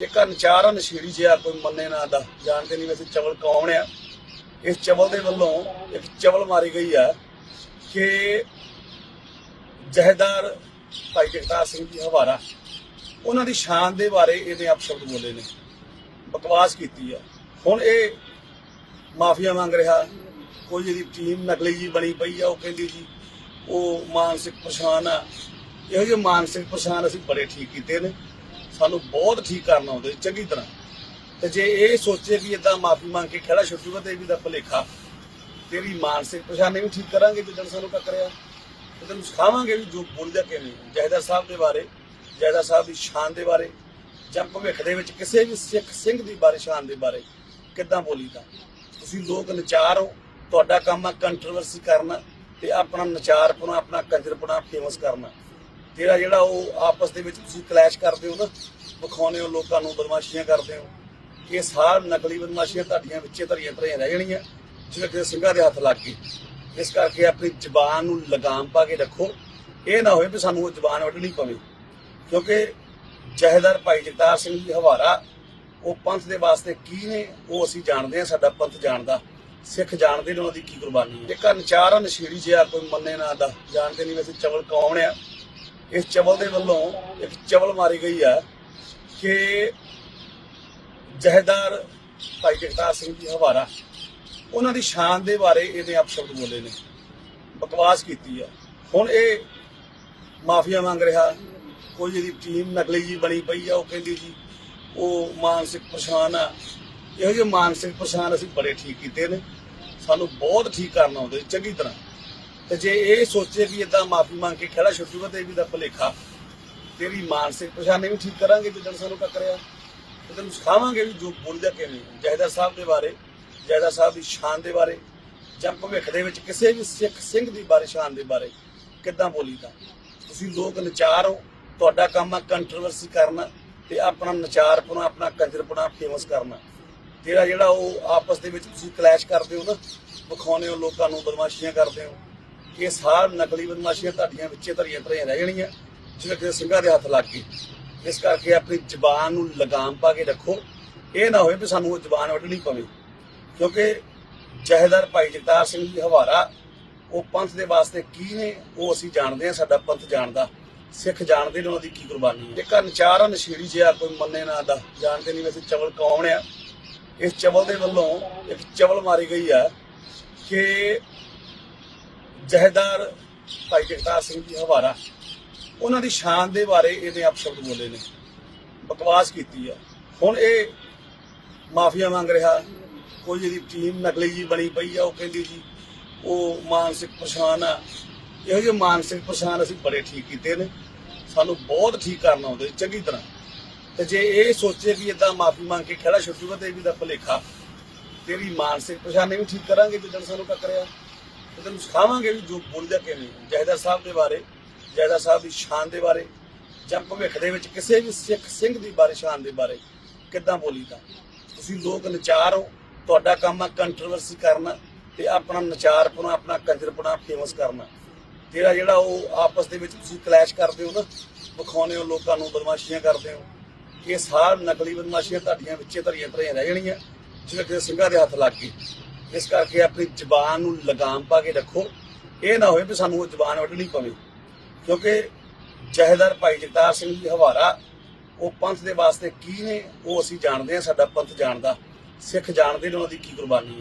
ਇੱਕ ਨਚਾਰਾ ਨਸ਼ੀੜੀ ਜਿਹਾ ਕੋਈ ਮੰਨੇ ਨਾ ਦਾ। ਜਾਣਦੇ ਨਹੀਂ ਵੈਸੇ ਚਵਲ ਕੌਣ ਆ। ਇਸ ਚਵਲ ਦੇ ਵੱਲੋਂ ਇੱਕ ਚਵਲ ਮਾਰੀ ਗਈ ਆ ਕਿ ਜਹੇਦਾਰ ਭਾਈ ਜਗਤਾਰ ਸਿੰਘ ਜੀ ਹਵਾਰਾ, ਉਹਨਾਂ ਦੀ ਸ਼ਾਨ ਦੇ ਬਾਰੇ ਇਹਨੇ ਅਪਸ਼ਬਦ ਬੋਲੇ ਨੇ। ਬਕਵਾਸ ਕੀਤੀ ਆ। ਹੁਣ ਇਹ ਮਾਫੀਆ ਮੰਗ ਰਿਹਾ। ਕੋਈ ਇਹਦੀ ਟੀਮ ਨਕਲੀ ਜੀ ਬਣੀ ਪਈ ਆ, ਉਹ ਕਹਿੰਦੀ ਜੀ, ਉਹ ਮਾਨਸਿਕ ਪਰੇਸ਼ਾਨ ਆ। ਇਹੋ ਜਿਹੇ ਮਾਨਸਿਕ ਪਰੇਸ਼ਾਨ ਅਸੀਂ ਬੜੇ ਠੀਕ ਕੀਤੇ ਨੇ। ਸਾਨੂੰ ਬਹੁਤ ਠੀਕ ਕਰਨਾ ਆਉਂਦੇ ਚੰਗੀ ਤਰ੍ਹਾਂ। ਤੇ ਜੇ ਇਹ ਸੋਚੇ ਕਿ ਇਦਾਂ ਮਾਫੀ ਮੰਗ ਕੇ ਖੜਾ ਛੁੱਟੂਗਾ ਤੇ ਇਹ ਵੀ ਦਾ ਭੁਲੇਖਾ ਤੇਰੀ ਮਾਨਸਿਕ ਪਰੇਸ਼ਾਨੀ ਵੀ ਠੀਕ ਕਰਾਂਗੇ ਜਿੱਦਾਂ ਸਾਨੂੰ ਟੱਕਰਿਆ ਤੇ ਤੈਨੂੰ ਸਿਖਾਵਾਂਗੇ ਵੀ ਜੋ ਬੋਲਦਾ ਕਿਵੇਂ। ਜਹਦਰ ਸਾਹਿਬ ਦੇ ਬਾਰੇ ਜਹਦਰ ਸਾਹਿਬ ਦੀ ਸ਼ਾਨ ਦੇ ਬਾਰੇ, ਜਾਂ ਭਵਿੱਖ ਦੇ ਵਿੱਚ ਕਿਸੇ ਵੀ ਸਿੱਖ ਸਿੰਘ ਦੀ ਬਾਰੇ ਸ਼ਾਨ ਦੇ ਬਾਰੇ ਕਿੱਦਾਂ ਬੋਲੀਦਾ ਤੁਸੀਂ ਲੋਕ ਨਚਾਰ ਹੋ, ਤੁਹਾਡਾ ਕੰਮ ਆ ਕੰਟਰੋਵਰਸੀ ਕਰਨਾ ਤੇ ਆਪਣਾ ਨਚਾਰਪੁਣਾ, ਆਪਣਾ ਕੰਜਰਪਣਾ ਫੇਮਸ ਕਰਨਾ। ਜਿਹੜਾ ਜਿਹੜਾ ਉਹ ਆਪਸ ਦੇ ਵਿੱਚ ਤੁਸੀਂ ਕਲੈਸ਼ ਕਰਦੇ ਹੋ ਨਾ, ਵਿਖਾਉਂਦੇ ਹੋ, ਲੋਕਾਂ ਨੂੰ ਬਦਮਾਸ਼ੀਆਂ ਕਰਦੇ ਹੋ, ਇਹ ਸਾਰ ਨਕਲੀ ਬਦਮਾਸ਼ੀਆਂ ਤੁਹਾਡੀਆਂ ਵਿੱਚੇ ਧਰੀਆਂ ਧਰੀਆਂ ਰਹਿ ਜਾਣੀਆਂ, ਜਿਵੇਂ ਕਿ ਸਿੰਘਾਂ ਦੇ ਹੱਥ ਲੱਗ ਗਏ। ਇਸ ਕਰਕੇ ਆਪਣੀ ਜ਼ਬਾਨ ਨੂੰ ਲਗਾਮ ਪਾ ਕੇ ਰੱਖੋ। ਇਹ ਨਾ ਹੋਏ ਵੀ ਸਾਨੂੰ ਉਹ ਜ਼ਬਾਨ ਵੱਢਣੀ ਪਵੇ, ਕਿਉਂਕਿ ਜਹੇਦਾਰ ਭਾਈ ਜਗਤਾਰ ਸਿੰਘ ਜੀ ਹਵਾਰਾ, ਉਹ ਪੰਥ ਦੇ ਵਾਸਤੇ ਕੀ ਨੇ, ਉਹ ਅਸੀਂ ਜਾਣਦੇ ਹਾਂ, ਸਾਡਾ ਪੰਥ ਜਾਣਦਾ। ਸਿੱਖ ਜਾਣਦੇ ਨੇ ਉਹਨਾਂ ਦੀ ਕੀ ਕੁਰਬਾਨੀ ਹੈ। ਇੱਕ ਨਚਾਰਾ ਨਸ਼ੀੜੀ ਜਿਹਾ ਕੋਈ ਮੰਨੇ ਨਾ ਦਾ, ਜਾਣਦੇ ਨਹੀਂ ਵੈਸੇ ਚਵਲ ਕੌਣ ਆ। ਇਸ ਚਵਲ ਦੇ ਵੱਲੋਂ ਇੱਕ ਚਵਲ ਮਾਰੀ ਗਈ ਆ ਕਿ ਜਹੇਦਾਰ ਭਾਈ ਜਗਤਾਰ ਸਿੰਘ ਜੀ ਹਵਾਰਾ, ਉਹਨਾਂ ਦੀ ਸ਼ਾਨ ਦੇ ਬਾਰੇ ਇਹਨੇ ਅਪਸ਼ਬਦ ਬੋਲੇ ਨੇ, ਬਕਵਾਸ ਕੀਤੀ ਆ ਹੁਣ ਇਹ ਮਾਫੀਆ ਮੰਗ ਰਿਹਾ, ਕੋਈ ਇਹਦੀ ਟੀਮ ਨਕਲੀ ਜੀ ਬਣੀ ਪਈ ਆ, ਉਹ ਕਹਿੰਦੀ ਜੀ, ਉਹ ਮਾਨਸਿਕ ਪਰੇਸ਼ਾਨ ਆ। ਇਹੋ ਜਿਹੇ ਮਾਨਸਿਕ ਪਰੇਸ਼ਾਨ ਅਸੀਂ ਬੜੇ ਠੀਕ ਕੀਤੇ ਨੇ। ਸਾਨੂੰ ਬਹੁਤ ਠੀਕ ਕਰਨਾ ਆਉਂਦੇ ਚੰਗੀ ਤਰ੍ਹਾਂ। ਤੇ ਜੇ ਇਹ ਸੋਚੇ ਵੀ ਇਦਾਂ ਮਾਫੀ ਮੰਗ ਕੇ ਖੜਾ ਛੁੱਟੂਗਾ ਤੇ ਇਹ ਵੀ ਦਾ ਭੁਲੇਖਾ ਤੇਰੀ ਮਾਨਸਿਕ ਪਰੇਸ਼ਾਨੀ ਵੀ ਠੀਕ ਕਰਾਂਗੇ ਜਿੱਦਣ ਸਾਨੂੰ ਟੱਕਰਿਆ ਤੇ ਤੈਨੂੰ ਸਿਖਾਵਾਂਗੇ ਵੀ ਜੋ ਬੋਲਦਾ ਕਿਵੇਂ। ਜਹਦਰ ਸਾਹਿਬ ਦੇ ਬਾਰੇ, ਜਹਦਰ ਸਾਹਿਬ ਦੀ ਸ਼ਾਨ ਦੇ ਬਾਰੇ, ਜਾਂ ਭਵਿੱਖ ਦੇ ਵਿੱਚ ਕਿਸੇ ਵੀ ਸਿੱਖ ਸਿੰਘ ਦੀ ਬਾਰੇ, ਸ਼ਾਨ ਦੇ ਬਾਰੇ ਕਿੱਦਾਂ ਬੋਲੀਦਾ ਤੁਸੀਂ ਲੋਕ ਨਚਾਰ ਹੋ, ਤੁਹਾਡਾ ਕੰਮ ਆ ਕੰਟਰੋਵਰਸੀ ਕਰਨਾ ਤੇ ਆਪਣਾ ਨਚਾਰਪੁਣਾ ਆਪਣਾ ਕੰਜਰਪਣਾ ਫੇਮਸ ਕਰਨਾ। ਤੇਰਾ ਜਿਹੜਾ ਉਹ ਆਪਸ ਦੇ ਵਿੱਚ ਤੁਸੀਂ ਕਲੈਸ਼ ਕਰਦੇ ਹੋ ਨਾ, ਵਿਖਾਉਂਦੇ ਹੋ, ਲੋਕਾਂ ਨੂੰ ਬਦਮਾਸ਼ੀਆਂ ਕਰਦੇ ਹੋ। ਇਹ ਸਾਰ ਨਕਲੀ ਬਦਮਾਸ਼ੀਆਂ ਤੁਹਾਡੀਆਂ ਵਿੱਚੇ ਧਰੀਆਂ ਧਰੀਆਂ ਰਹਿ ਜਾਣੀਆਂ, ਜਿਵੇਂ ਕਿ ਸਿੰਘਾਂ ਦੇ ਹੱਥ ਲੱਗ ਗਏ ਇਸ ਕਰਕੇ ਆਪਣੀ ਜ਼ਬਾਨ ਨੂੰ ਲਗਾਮ ਪਾ ਕੇ ਰੱਖੋ। ਇਹ ਨਾ ਹੋਵੇ ਵੀ ਸਾਨੂੰ ਉਹ ਜ਼ਬਾਨ ਵੱਢਣੀ ਪਵੇ। ਕਿਉਂਕਿ ਜਹੇਦਾਰ ਭਾਈ ਜਗਤਾਰ ਸਿੰਘ ਜੀ ਹਵਾਰਾ, ਉਹ ਪੰਥ ਦੇ ਵਾਸਤੇ ਕੀ ਨੇ, ਉਹ ਅਸੀਂ ਜਾਣਦੇ ਹਾਂ, ਸਾਡਾ ਪੰਥ ਜਾਣਦਾ। ਸਿੱਖ ਜਾਣਦੇ ਨੇ ਉਹਨਾਂ ਦੀ ਕੀ ਕੁਰਬਾਨੀ ਹੈ। ਇੱਕ ਨਚਾਰਾ ਨਸ਼ੀੜੀ ਜਿਹਾ ਕੋਈ ਮੰਨੇ ਨਾ ਦਾ, ਜਾਣਦੇ ਨਹੀਂ ਵੈਸੇ ਚਵਲ ਕੌਣ ਆ। ਇਸ ਚਵਲ ਦੇ ਵੱਲੋਂ ਇੱਕ ਚਵਲ ਮਾਰੀ ਗਈ ਆ ਕਿ ਜਹੇਦਾਰ ਭਾਈ ਜਗਤਾਰ ਸਿੰਘ ਜੀ ਹਵਾਰਾ, ਉਹਨਾਂ ਦੀ ਸ਼ਾਨ ਦੇ ਬਾਰੇ ਇਹਨੇ ਅਪਸ਼ਬਦ ਬੋਲੇ ਨੇ, ਬਕਵਾਸ ਕੀਤੀ ਆ। ਹੁਣ ਇਹ ਮਾਫੀਆ ਮੰਗ ਰਿਹਾ, ਕੋਈ ਇਹਦੀ ਟੀਮ ਨਕਲੀ ਜੀ ਬਣੀ ਪਈ ਆ, ਉਹ ਕਹਿੰਦੀ ਜੀ, ਉਹ ਮਾਨਸਿਕ ਪਰੇਸ਼ਾਨ ਆ। ਇਹੋ ਜਿਹੇ ਮਾਨਸਿਕ ਪਰੇਸ਼ਾਨ ਅਸੀਂ ਬੜੇ ਠੀਕ ਕੀਤੇ ਨੇ, ਸਾਨੂੰ ਬਹੁਤ ਠੀਕ ਕਰਨਾ ਆਉਂਦੇ ਚੰਗੀ ਤਰ੍ਹਾਂ। ਤੇ ਜੇ ਇਹ ਸੋਚੇ ਕਿ ਇਦਾਂ ਮਾਫੀ ਮੰਗ ਕੇ ਖੜਾ ਛੁੱਟੂਗਾ ਤੇ ਇਹ ਵੀ ਦਾ ਭੁਲੇਖਾ। ਤੇਰੀ ਮਾਨਸਿਕ ਪਰੇਸ਼ਾਨੀ ਵੀ ਠੀਕ ਕਰਾਂਗੇ ਜਿੱਦਣ ਸਾਨੂੰ ਟੱਕਰਿਆ ਤੇ ਤੈਨੂੰ ਸਿਖਾਵਾਂਗੇ ਵੀ ਜੋ ਬੋਲਦਾ ਕਿਵੇਂ ਜਹਦਰ ਸਾਹਿਬ ਦੇ ਬਾਰੇ, ਜਹਦਰ ਸਾਹਿਬ ਦੀ ਸ਼ਾਨ ਦੇ ਬਾਰੇ, ਜਾਂ ਭਵਿੱਖ ਦੇ ਵਿੱਚ ਕਿਸੇ ਵੀ ਸਿੱਖ ਸਿੰਘ ਦੀ ਬਾਰੇ, ਸ਼ਾਨ ਦੇ ਬਾਰੇ ਕਿੱਦਾਂ ਬੋਲੀਦਾ ਤੁਸੀਂ ਲੋਕ ਨਚਾਰ ਹੋ, ਤੁਹਾਡਾ ਕੰਮ ਆ ਕੰਟਰੋਵਰਸੀ ਕਰਨਾ ਤੇ ਆਪਣਾ ਨਚਾਰਪਣਾ, ਆਪਣਾ ਕੰਜਰਪਣਾ ਫੇਮਸ ਕਰਨਾ। ਜਿਹੜਾ ਜਿਹੜਾ ਉਹ ਆਪਸ ਦੇ ਵਿੱਚ ਤੁਸੀਂ ਕਲੈਸ਼ ਕਰਦੇ ਹੋ ਨਾ ਵਿਖਾਉਂਦੇ ਹੋ, ਲੋਕਾਂ ਨੂੰ ਬਦਮਾਸ਼ੀਆਂ ਕਰਦੇ ਹੋ, ਇਹ ਸਾਰ ਨਕਲੀ ਬਦਮਾਸ਼ੀਆਂ ਤੁਹਾਡੀਆਂ ਵਿੱਚੇ ਧਰੀਆਂ ਧਰੀਆਂ ਰਹਿ ਜਾਣੀਆਂ, ਜਿਵੇਂ ਕਿ ਸਿੰਘਾਂ ਦੇ ਹੱਥ ਲੱਗ ਗਏ। ਇਸ ਕਰਕੇ ਆਪਣੀ ਜ਼ਬਾਨ ਨੂੰ ਲਗਾਮ ਪਾ ਕੇ ਰੱਖੋ। ਇਹ ਨਾ ਹੋਏ ਵੀ ਸਾਨੂੰ ਉਹ ਜ਼ਬਾਨ ਵੱਢਣੀ ਪਵੇ। ਕਿਉਂਕਿ ਜਹੇਦਾਰ ਭਾਈ ਜਗਤਾਰ ਸਿੰਘ ਜੀ ਹਵਾਰਾ, ਉਹ ਪੰਥ ਦੇ ਵਾਸਤੇ ਕੀ ਨੇ, ਉਹ ਅਸੀਂ ਜਾਣਦੇ ਹਾਂ, ਸਾਡਾ ਪੰਥ ਜਾਣਦਾ। ਸਿੱਖ ਜਾਣਦੇ ਨੇ, ਉਹਨਾਂ ਦੀ ਕੀ ਕੁਰਬਾਨੀ